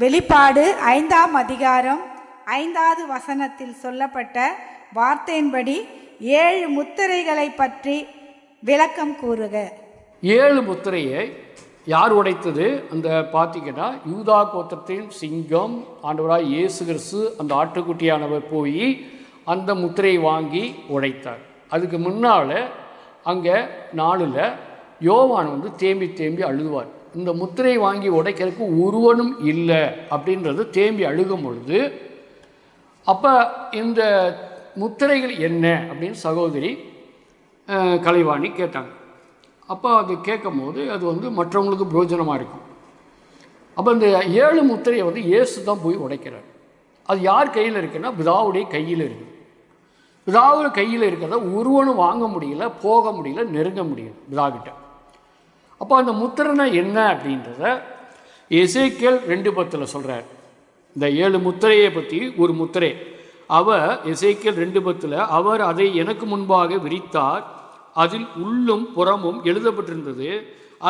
வெளிப்பாடு ஐந்தாம் அதிகாரம் ஐந்தாவது வசனத்தில் சொல்லப்பட்ட வார்த்தையின்படி ஏழு முத்திரைகளை பற்றி விளக்கம் கூறுக. ஏழு முத்திரையை யார் உடைத்தது? அந்த பார்த்தீங்கன்னா யூதா கோத்திரத்தின் சிங்கம் ஆண்டவராக இயேசு கிறிஸ்து அந்த ஆட்டுக்குட்டியானவர் போய் அந்த முத்திரையை வாங்கி உடைத்தார். அதுக்கு முன்னால் அங்கே நாளில் யோவான் வந்து தேம்பி தேம்பி அழுதுவார். இந்த முத்திரையை வாங்கி உடைக்கிறதுக்கு ஒருவனும் இல்லை அப்படின்றது தேம்பி அழுகும் பொழுது அப்போ இந்த முத்திரைகள் என்ன அப்படின்னு சகோதரி கலைவாணி கேட்டாங்க. அப்போ அது கேட்கும் போது அது வந்து மற்றவங்களுக்கு பிரயோஜனமாக இருக்கும். அப்போ இந்த ஏழு முத்திரையை வந்து இயேசு தான் போய் உடைக்கிறார். அது யார் கையில் இருக்குன்னா பிதாவுடைய கையில் இருக்குது. பிதாவுடைய கையில் இருக்கிறத ஒருவனும் வாங்க முடியல போக முடியல நெருங்க முடியல பிதாகிட்ட. அப்போ அந்த முத்திரைனா என்ன அப்படின்றத எசேக்கியல் ரெண்டு பத்தில் சொல்கிறார் இந்த ஏழு முத்திரையை பற்றி ஒரு முத்திரை. அவர் எசேக்கியல் ரெண்டு பத்தில் அவர் அதை எனக்கு முன்பாக விரித்தார். அதில் உள்ளும் புறமும் எழுதப்பட்டிருந்தது.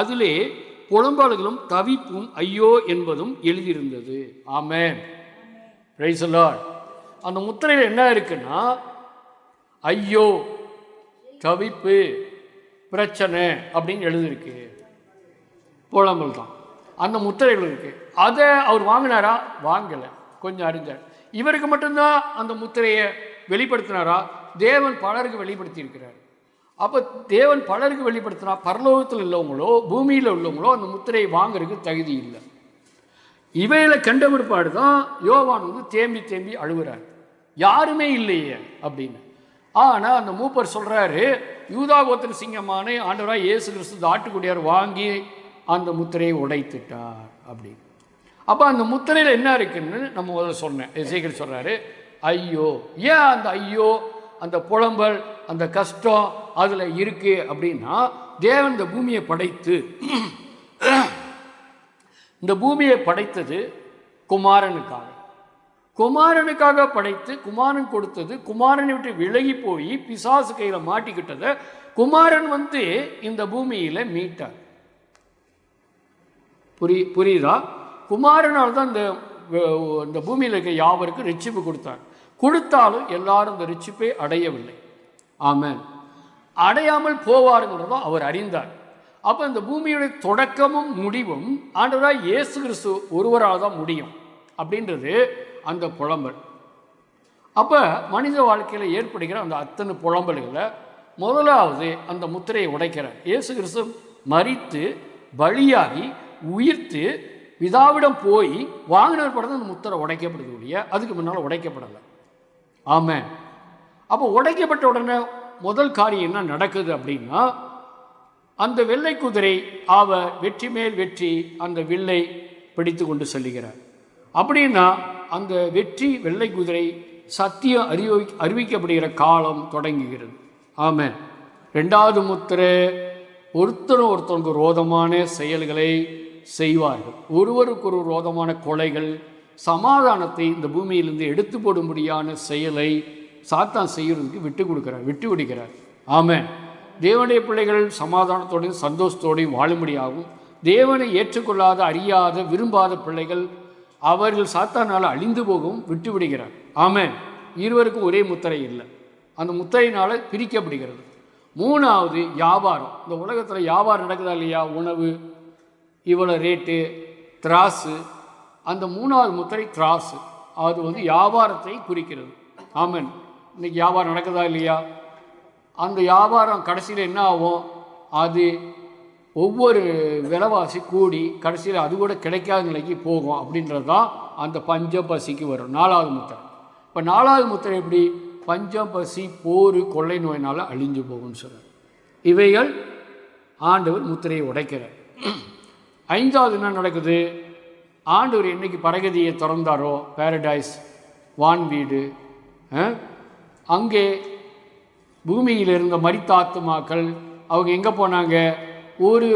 அதிலே புலம்பாளர்களும் தவிப்பும் ஐயோ என்பதும் எழுதியிருந்தது. ஆமேன். பிரைஸ் அந்த முத்திரையில் என்ன இருக்குன்னா ஐயோ தவிப்பு பிரச்சனை அப்படின்னு எழுதியிருக்கு. புலம்பல் தான் அந்த முத்திரைகள் இருக்குது அதை அவர் வாங்கினாரா? வாங்கலை. கொஞ்சம் அறிஞ்சார் இவருக்கு மட்டும்தான் அந்த முத்திரையை வெளிப்படுத்தினாரா? தேவன் பலருக்கு வெளிப்படுத்தியிருக்கிறார். அப்போ தேவன் பலருக்கு வெளிப்படுத்தினா பரலோகத்தில் உள்ளவங்களோ பூமியில் உள்ளவங்களோ அந்த முத்திரையை வாங்குறதுக்கு தகுதி இல்லை. இவையில கண்ட பிற்பாடு தான் யோவான் வந்து தேம்பி தேம்பி அழுகிறார். யாருமே இல்லையே அப்படின்னு. ஆனால் அந்த மூப்பர் சொல்கிறாரு யூதாகோத்திர சிங்கமான ஆண்டவராக இயேசு கிறிஸ்து ஆட்டுக்குடியார் வாங்கி அந்த முத்திரையை உடைத்துட்டார் அப்படின்னு. அப்போ அந்த முத்திரையில் என்ன இருக்குன்னு நம்ம முதல்ல சொன்னேன். எசேக்கியல் சொல்கிறாரு ஐயோ ஏன் அந்த ஐயோ அந்த புலம்பல் அந்த கஷ்டம் அதில் இருக்கு? அப்படின்னா தேவன் இந்த பூமியை படைத்து இந்த பூமியை படைத்தது குமாரனுக்காக. குமாரனுக்காக படைத்து குமாரன் கொடுத்தது குமாரனை விட்டு விலகி போய் பிசாசு கையில் மாட்டிக்கிட்டதை குமாரன் வந்து இந்த பூமியில் மீட்டார். புரி புரியுதா? குமாரனால் தான் இந்த இந்த பூமியில் இருக்க யாவருக்கும் ரிச்சிப்பு கொடுத்தார். கொடுத்தாலும் எல்லாரும் இந்த ரிச்சிப்பை அடையவில்லை. ஆமென். அடையாமல் போவாருங்கிறதும் அவர் அறிந்தார். அப்போ இந்த பூமியுடைய தொடக்கமும் முடிவும் ஆண்டவராக இயேசு கிறிஸ்து ஒருவரால் தான் முடியும். அப்படின்றது அந்த புலம்பல். அப்போ மனித வாழ்க்கையில் ஏற்படுகிற அந்த அத்தனை புலம்பல்களை முதலாவது அந்த முத்திரையை உடைக்கிறார். இயேசு கிறிஸ்து மரித்து பலியாகி உயிர்த்து பிதாவிடம் போய் வாங்கினர் படம் அந்த முத்திரை உடைக்கப்படுது ஒழிய அதுக்கு முன்னால் உடைக்கப்படலை. ஆமாம் அப்போ உடைக்கப்பட்ட உடனே முதல் காரியம் என்ன நடக்குது அப்படின்னா அந்த வெள்ளை குதிரை அவ வெற்றி மேல் வெற்றி அந்த வில்லை பிடித்து கொண்டு செல்லுகிறார். அப்படின்னா அந்த வெற்றி வெள்ளை குதிரை சத்தியம் அறிவி அறிவிக்கப்படுகிற காலம் தொடங்குகிறது. ஆமென். ரெண்டாவது முத்திரை ஒருத்தரும் ஒருத்தருக்கு ரோதமான செயல்களை செய்வார்கள். ஒருவருக்கொரு ரோதமான கொலைகள் சமாதானத்தை இந்த பூமியிலிருந்து எடுத்து போடும்படியான செயலை சாத்தான் செய்யறதுக்கு விட்டு கொடுக்கிறார் விட்டு விடுகிறார். ஆமாம் தேவனுடைய பிள்ளைகள் சமாதானத்தோடையும் சந்தோஷத்தோடையும் வாழும்படியாகவும் தேவனை ஏற்றுக்கொள்ளாத அறியாத விரும்பாத பிள்ளைகள் அவர்கள் சாத்தானால் அழிந்து போகவும் விட்டு விடுகிறார். ஆமாம் இருவருக்கும் ஒரே முத்திரை இல்லை. அந்த முத்திரையினால் பிரிக்கப்படுகிறது. மூணாவது வியாபாரம். இந்த உலகத்தில் வியாபாரம் நடக்குதா இல்லையா? உணவு இவ்வளோ ரேட்டு திராசு அந்த மூணாவது முத்திரை திராசு அது வந்து வியாபாரத்தை குறிக்கிறது. ஆமன். இன்னைக்கு வியாபாரம் நடக்குதா இல்லையா? அந்த வியாபாரம் கடைசியில் என்ன ஆகும்? அது ஒவ்வொரு விலைவாசி கூடி கடைசியில் அது கூட கிடைக்காத நிலைக்கு போகும். அப்படின்றது தான் அந்த பஞ்சம் பசிக்கு வரும். நாலாவது முத்திரை. இப்போ நாலாவது முத்திரை எப்படி? பஞ்சம் பசி போர் கொள்ளை நோயினால் அழிஞ்சு போகும்னு சொல்கிறார் இவைகள் ஆண்டவர் முத்திரையை உடைக்கிறார். ஐந்தாவது என்ன நடக்குது? ஆண்டவர் என்னைக்கு பரகதியை திறந்தாரோ பேரடைஸ் வான் வீடு அங்கே பூமியில் இருந்த மரித்த ஆத்துமாக்கள் அவங்க எங்கே போனாங்க? ஒரு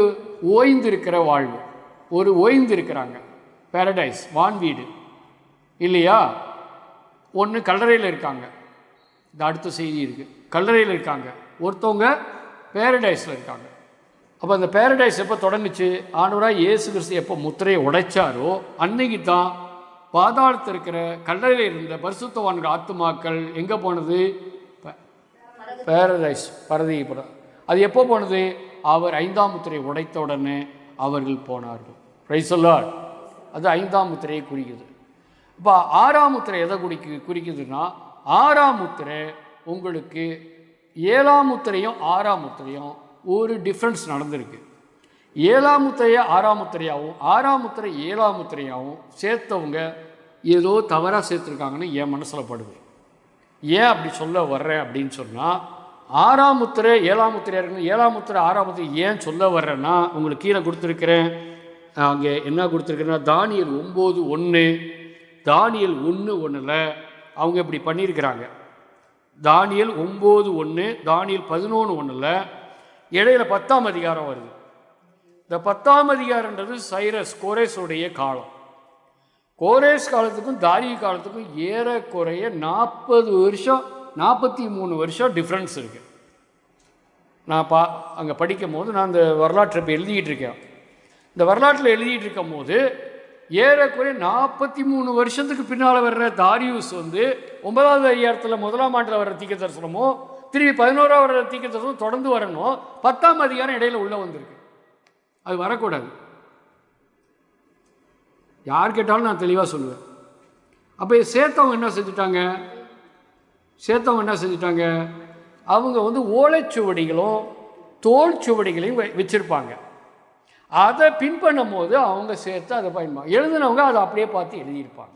ஓய்ந்திருக்கிற வாழ்வு. ஒரு ஓய்ந்திருக்கிறாங்க. பேரடைஸ் வான் வீடு. இல்லையா? ஒன்று கல்லறையில் இருக்காங்க. இந்த அடுத்த செய்தி இருக்குது கல்லறையில் இருக்காங்க. ஒருத்தவங்க பேரடைஸில் இருக்காங்க. அப்போ அந்த பேரடைஸ் எப்போ தொடங்குச்சு? ஆண்டவராக இயேசு கிறிஸ்து எப்போ முத்திரையை உடைச்சாரோ அன்னைக்கு தான் பாதாளத்தில் இருக்கிற கல்லறையில் இருந்த பரிசுத்தவான்கள் ஆத்துமாக்கள் எங்கே போனது? பேரடைஸ் பரதீபுரம் அது எப்போ போனது? அவர் ஐந்தாம் முத்திரையை உடைத்த உடனே அவர்கள் போனார்கள். ரைசல்லார் அது ஐந்தாம் முத்திரையை குறிக்குது. இப்போ ஆறாம் முத்திரை எதை குறிக்கு குறிக்குதுன்னா ஆறாம் முத்திரை உங்களுக்கு ஏழாம் முத்திரையும் ஆறாம் முத்திரையும் ஒரு டிஃப்ரென்ஸ் நடந்திருக்கு. ஏழாம் முத்திரையை ஆறாம் முத்திரையாகவும் ஆறாம் முத்திரை ஏழாம் முத்திரையாகவும் சேர்த்தவங்க ஏதோ தவறாக சேர்த்துருக்காங்கன்னு என் மனசில் படுது. ஏன் அப்படி சொல்ல வர்றேன் அப்படின்னு சொன்னால் ஆறாம் முத்திரை ஏழாம் முத்திரை இருக்கணும் ஏழாம் முத்திரை ஆறாம் முத்திரை ஏன் சொல்ல வர்றேன்னா உங்களுக்கு கீழே கொடுத்துருக்கிறேன். அங்கே என்ன கொடுத்துருக்குன்னா தானியல் ஒம்பது ஒன்று தானியல் ஒன்று ஒன்றில் அவங்க இப்படி பண்ணியிருக்கிறாங்க. தானியல் ஒம்பது ஒன்று தானியல் பதினொன்று ஒன்றில் இடையில பத்தாம் அதிகாரம் வருது. இந்த பத்தாம் அதிகாரன்றது சைரஸ் கோரேஸுடைய காலம். கோரேஸ் காலத்துக்கும் தாரிய காலத்துக்கும் ஏறக்குறைய நாற்பது வருஷம் நாற்பத்தி மூணு வருஷம் டிஃப்ரென்ஸ் இருக்குது நான் பா அங்கே படிக்கும் போது நான் இந்த வரலாற்றை இப்போ எழுதிக்கிட்டு இருக்கேன். இந்த வரலாற்றில் எழுதிட்டு இருக்கும் போது ஏறக்குறைய நாற்பத்தி மூணு வருஷத்துக்கு பின்னால் வர்ற தாரியூஸ் வந்து ஒன்பதாவது அதிகாரத்தில் முதலாம் ஆண்டில் வர்ற தீக்க தரிசனமும் திரும்பி பதினோராவது தீக்க தரிசனம் தொடர்ந்து வரணும். பத்தாம் அதிகாரம் இடையில் உள்ளே வந்திருக்கு. அது வரக்கூடாது. யார் கேட்டாலும் நான் தெளிவாக சொல்லுவேன். அப்போ சேர்த்தவங்க என்ன செஞ்சுட்டாங்க? சேர்த்தவங்க என்ன செஞ்சுட்டாங்க? அவங்க வந்து ஓலைச்சுவடிகளும் தோல் சுவடிகளையும் வச்சுருப்பாங்க வச்சிருப்பாங்க. அதை பின் பண்ணும்போது அவங்க சேர்த்து அதை பயன்பா எழுதினவங்க அதை அப்படியே பார்த்து எழுதியிருப்பாங்க.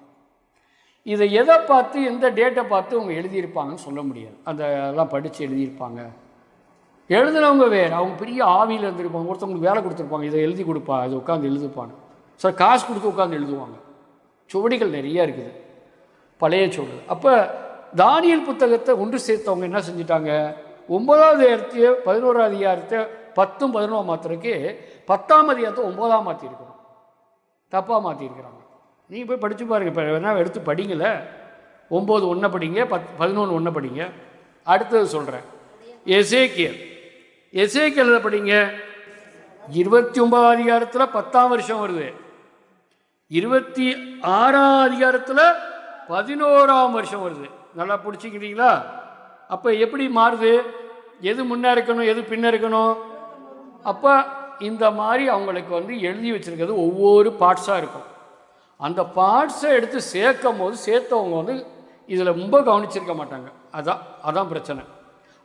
இதை எதை பார்த்து எந்த டேட்டை பார்த்து அவங்க எழுதியிருப்பாங்கன்னு சொல்ல முடியாது. அந்த எல்லாம் படித்து எழுதியிருப்பாங்க. எழுதுனவங்க வேறு. அவங்க பெரிய ஆவியில் இருந்திருப்பாங்க. ஒருத்தவங்களுக்கு வேலை கொடுத்துருப்பாங்க. இதை எழுதி கொடுப்பா. இது உட்காந்து எழுதுப்பாங்க. சார் காசு கொடுத்து உட்காந்து எழுதுவாங்க. சுவடிகள் நிறையா இருக்குது. பழைய சுவடு அப்போ தானியல் புத்தகத்தை ஒன்று சேர்த்தவங்க என்ன செஞ்சிட்டாங்க? ஒன்பதாவது அதிகாரத்தையோ பதினோராவது அதிகாரத்தை பத்தும் பதினோராம் மாத்திரக்கு பத்தாம் அதிகாரத்தை ஒன்பதாம் மாற்றிருக்கிறோம் தப்பாக மாற்றிருக்கிறாங்க நீங்கள் போய் படித்து பாருங்கள் இப்போ வேணால் எடுத்து படிங்கள ஒம்பது ஒன்றை படிங்க பத் பதினொன்று ஒன்றை படிங்க. அடுத்தது சொல்கிறேன் எசேக்கியல். எசேக்கியலில் படிங்க? இருபத்தி ஒன்பதாம் அதிகாரத்தில் பத்தாம் வருஷம் வருது. இருபத்தி ஆறாம் அதிகாரத்தில் பதினோராம் வருஷம் வருது. நல்லா பிடிச்சிக்கிறீங்களா அப்போ எப்படி மாறுது? எது முன்னே இருக்கணும் எது பின்ன இருக்கணும்? அப்போ இந்த மாதிரி அவங்களுக்கு வந்து எழுதி வச்சிருக்கிறது ஒவ்வொரு பார்ட்ஸாக இருக்கும். அந்த பார்ட்ஸை எடுத்து சேர்க்கும் போது சேர்த்தவங்க வந்து இதில் ரொம்ப கவனிச்சிருக்க மாட்டாங்க. அதான் அதான் பிரச்சனை.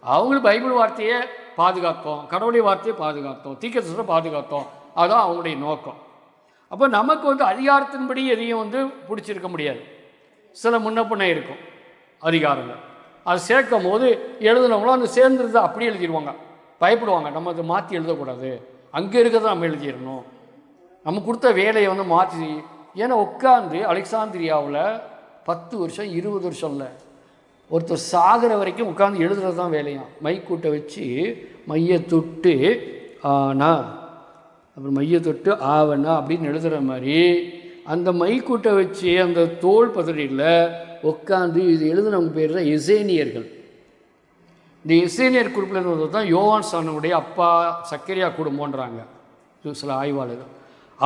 அவங்களும் பைபிள் வார்த்தையை பாதுகாத்தோம் கடவுளுடைய வார்த்தையை பாதுகாத்தோம் தீக்கத்தை பாதுகாத்தோம் அதுதான் அவங்களுடைய நோக்கம். அப்போ நமக்கு வந்து அதிகாரத்தின்படி எதையும் வந்து பிடிச்சிருக்க முடியாது. சில முன்ன இருக்கும் அதிகாரங்கள். அது சேர்க்கும் போது எழுதுனவங்களும் அந்த சேர்ந்துருது அப்படியே எழுதிடுவாங்க. பயப்படுவாங்க நம்ம அதை மாற்றி எழுதக்கூடாது. அங்கே இருக்கிறத நம்ம எழுதிடணும். நம்ம கொடுத்த வேலையை வந்து மாற்றி ஏன்னா உட்காந்து அலெக்சாந்திரியாவில் பத்து வருஷம் இருபது வருஷம் இல்லை. ஒருத்தர் சாகிற வரைக்கும் உட்காந்து எழுதுறது தான் வேலையாம். மைக்கூட்டை வச்சு மைய தொட்டு ஆனா அப்புறம் மைய தொட்டு ஆவனா அப்படின்னு எழுதுகிற மாதிரி அந்த மைக்கூட்டை வச்சு அந்த தோல் பதறியில் உட்காந்து இது எழுதுனவங்க பேர் தான் எசேனியர்கள். இந்த எசேனியர் குறிப்பில் இருந்தது தான் யோவான் சானுடைய அப்பா சக்கரியா குடும்பம்ன்றாங்க. சில ஆய்வாளர்கள்.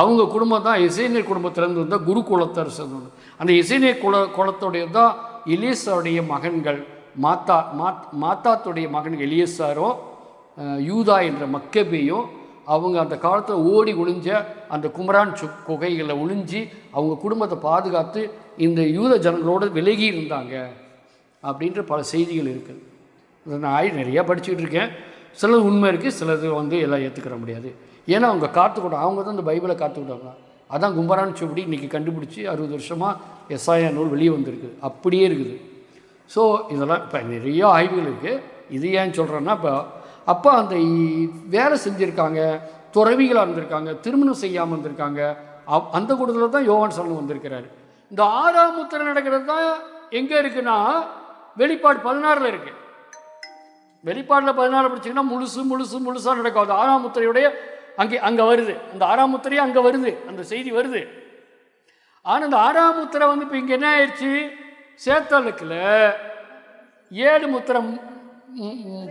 அவங்க குடும்பம் தான் எசேனியர் குடும்பத்திலேருந்து வந்தால் குரு குலத்தர் சேர்ந்தது அந்த இசைநீர் குல குலத்துடைய தான் எலியஸாவுடைய மகன்கள் மாத்தா மாத் மாத்தாத்துடைய மகன் எலியஸாரும் யூதா என்ற மக்கபேயும் அவங்க அந்த காலத்தில் ஓடி ஒளிஞ்ச அந்த குமரான் சு குகைகளில் ஒளிஞ்சு அவங்க குடும்பத்தை பாதுகாத்து இந்த யூத ஜனங்களோடு விலகி இருந்தாங்க அப்படின்ற பல செய்திகள் இருக்குது நான் ஆய் நிறையா படிச்சுக்கிட்டு இருக்கேன். சிலது உண்மை இருக்குது சிலது வந்து எல்லாம் ஏற்றுக்கிற முடியாது. ஏன்னா அவங்க காத்துக்கிட்டோம் அவங்க தான் இந்த பைபிளை காத்துக்கிட்டாங்க அதான் கும்பரான் சுவடி இன்றைக்கி கண்டுபிடிச்சி அறுபது வருஷமாக எஸ்ஐயா நூல் வெளியே வந்திருக்குது அப்படியே இருக்குது. ஸோ இதெல்லாம் இப்போ நிறைய ஆய்வுகள் இருக்குது இது ஏன் சொல்கிறேன்னா இப்போ அப்போ அந்த வேலை செஞ்சுருக்காங்க துறவிகளாக இருந்திருக்காங்க திருமணம் செய்யாமல் இருந்திருக்காங்க. அவ்- அந்த கூட்டத்தில் தான் யோகான் சரணம் வந்திருக்கிறாரு. இந்த ஆறாம் முத்திரை நடக்கிறது தான் எங்கே இருக்குன்னா வெளிப்பாடு பதினாறில் இருக்குது வெளிப்பாடில் பதினாறு படிச்சிங்கன்னா முழுசு முழுசு முழுசாக நடக்கும். அது ஆறாம் முத்திரையுடைய அங்கே அங்கே வருது. அந்த ஆறாம் முத்திரையே அங்கே வருது. அந்த செய்தி வருது. ஆனால் அந்த ஆறாம் முத்திரை வந்து இப்போ இங்கே என்ன ஆயிடுச்சு? சேத்தலுக்கில் ஏழு முத்திரை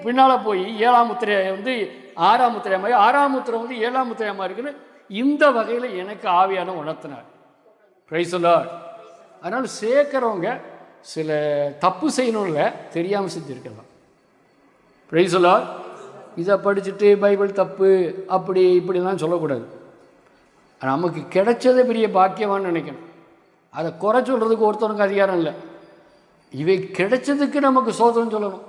பின்னால் போய் ஏழாம் முத்திரையை வந்து ஆறாம் முத்திரை மாதிரி ஆறாம் முத்திரை வந்து ஏழாம் முத்திரையமாக இருக்குன்னு இந்த வகையில் எனக்கு ஆவியான உணர்த்தினார். பிரைசலார் அதனால் சேர்க்குறவங்க சில தப்பு செய்யணும்ல தெரியாமல் செஞ்சுருக்கலாம். பிரைசலார் இதை படிச்சுட்டு பைபிள் தப்பு அப்படி இப்படிலாம் சொல்லக்கூடாது. நமக்கு கிடைச்சதே பெரிய பாக்கியமானு நினைக்கணும். அதை குறை சொல்கிறதுக்கு ஒருத்தனுக்கு அதிகாரம் இல்லை. இவை கிடைச்சதுக்கு நமக்கு சோதனை சொல்லணும்.